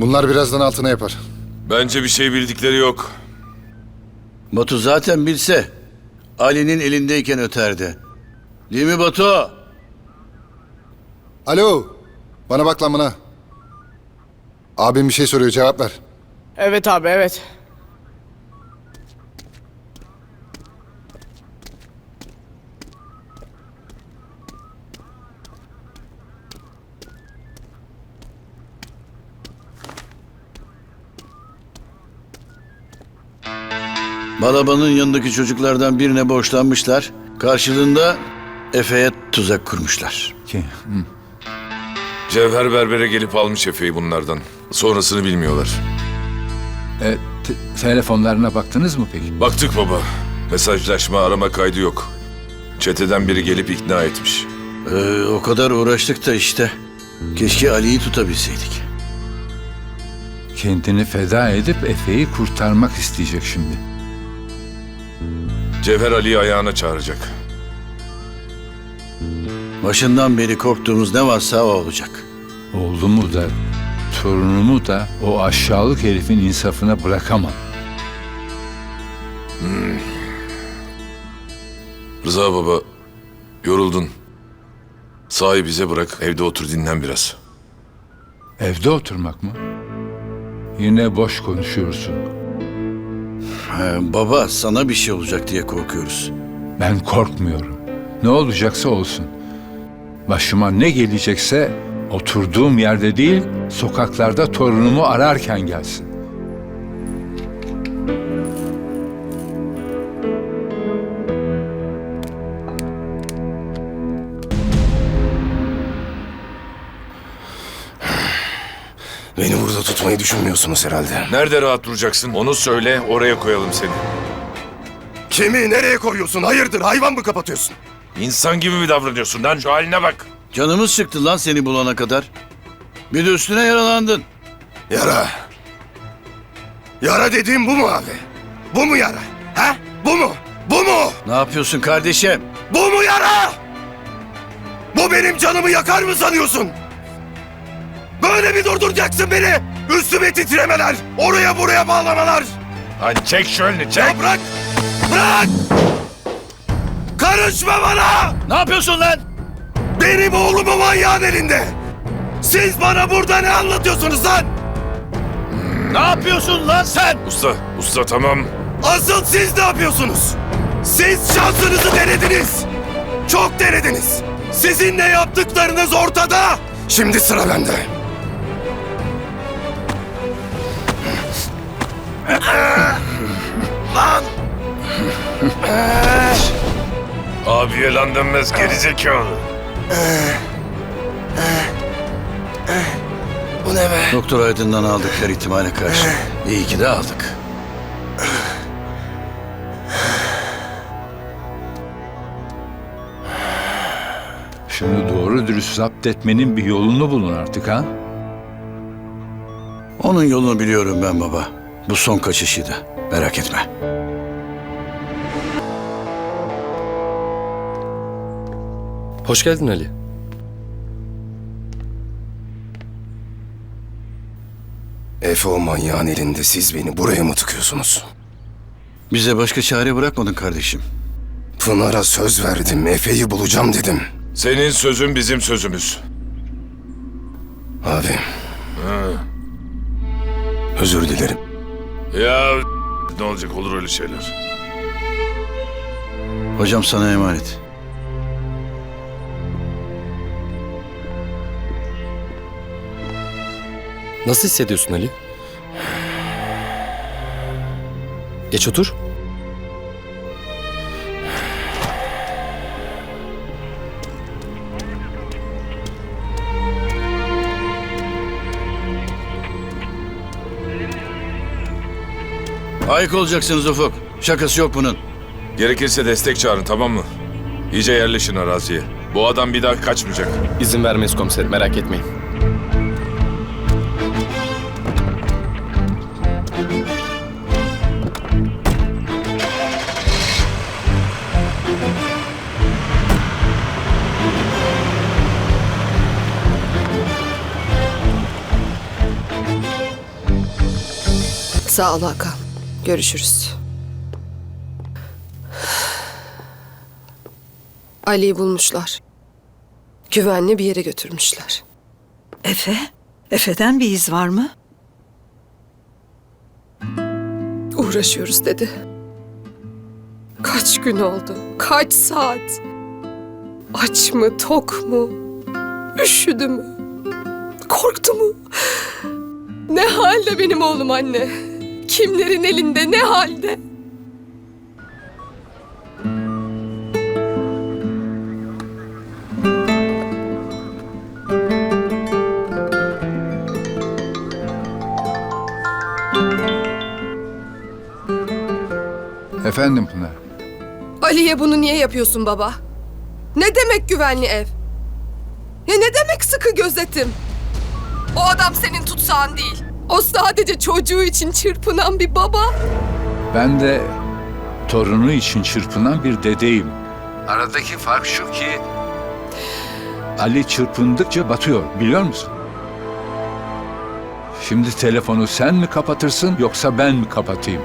Bunlar birazdan altına yapar. Bence bir şey bildikleri yok. Batu zaten bilse Ali'nin elindeyken öterdi. Değil mi Batu? Alo. Bana bak lan bana. Abim bir şey soruyor cevap ver. Evet abi evet. Balabanın yanındaki çocuklardan birine borçlanmışlar. Karşılığında Efe'ye tuzak kurmuşlar. Ki, Cevher berbere gelip almış Efe'yi bunlardan. Sonrasını bilmiyorlar. e, te- telefonlarına baktınız mı peki? Baktık baba. Mesajlaşma, arama kaydı yok. Çeteden biri gelip ikna etmiş. Ee, o kadar uğraştık da işte. Keşke Ali'yi tutabilseydik. Kendini feda edip Efe'yi kurtarmak isteyecek şimdi. Cevher Ali'yi ayağına çağıracak. Başından beri korktuğumuz ne varsa o olacak. Oğlumu da, torunumu da o aşağılık herifin insafına bırakamam. Rıza baba, yoruldun. Sahayı bize bırak, evde otur dinlen biraz. Evde oturmak mı? Yine boş konuşuyorsun. Ee, baba sana bir şey olacak diye korkuyoruz. Ben korkmuyorum. Ne olacaksa olsun. Başıma ne gelecekse oturduğum yerde değil, sokaklarda torunumu ararken gelsin. Beni burada tutmayı düşünmüyorsunuz herhalde. Nerede rahat duracaksın? Onu söyle, oraya koyalım seni. Kimi nereye koyuyorsun? Hayırdır hayvan mı kapatıyorsun? İnsan gibi mi davranıyorsun lan? Şu haline bak. Canımız çıktı lan seni bulana kadar. Bir de üstüne yaralandın. Yara. Yara dediğim bu mu abi? Bu mu yara? He? Bu mu? Bu mu? Ne yapıyorsun kardeşim? Bu mu yara? Bu benim canımı yakar mı sanıyorsun? Böyle mi durduracaksın beni? Üstüme titremeler, oraya buraya bağlamalar. Lan çek şu elini, çek. Ya bırak! Bırak! Karışma bana! Ne yapıyorsun lan? Benim oğlumu manyağın elinde. Siz bana burada ne anlatıyorsunuz lan? Ne yapıyorsun lan sen? Usta, usta tamam. Asıl siz ne yapıyorsunuz? Siz şansınızı denediniz. Çok denediniz. Sizin ne yaptıklarınız ortada. Şimdi sıra bende. Lan! Abiye lan denmez gerizekalı. Bu ne be? Doktor Aydın'dan aldık her ihtimale karşı. İyi ki de aldık. Şunu doğru dürüst zapt etmenin bir yolunu bulun artık ha. Onun yolunu biliyorum ben baba. Bu son kaçışıydı. Merak etme. Hoş geldin Ali. Efe o manyağın elinde siz beni buraya mı tıkıyorsunuz? Bize başka çare bırakmadın kardeşim. Pınar'a söz verdim. Efe'yi bulacağım dedim. Senin sözün bizim sözümüz. Abi. Özür dilerim. Ya ne olacak olur öyle şeyler. Hocam sana emanet. Nasıl hissediyorsun Ali? Geç otur. Ayık olacaksınız Ufuk. Şakası yok bunun. Gerekirse destek çağırın tamam mı? İyice yerleşin araziye. Bu adam bir daha kaçmayacak. İzin vermeyiz komiserim merak etmeyin. Sağ ol Hakan. Görüşürüz. Ali'yi bulmuşlar. Güvenli bir yere götürmüşler. Efe? Efe'den bir iz var mı? Uğraşıyoruz dedi. Kaç gün oldu? Kaç saat? Aç mı, tok mu? Üşüdü mü? Korktu mu? Ne halde benim oğlum anne? Kimlerin elinde, ne halde? Efendim Pınar. Ali'ye bunu niye yapıyorsun baba? Ne demek güvenli ev? Ya ne demek sıkı gözetim? O adam senin tutsağın değil. O sadece çocuğu için çırpınan bir baba. Ben de torunu için çırpınan bir dedeyim. Aradaki fark şu ki Ali çırpındıkça batıyor biliyor musun? Şimdi telefonu sen mi kapatırsın yoksa ben mi kapatayım?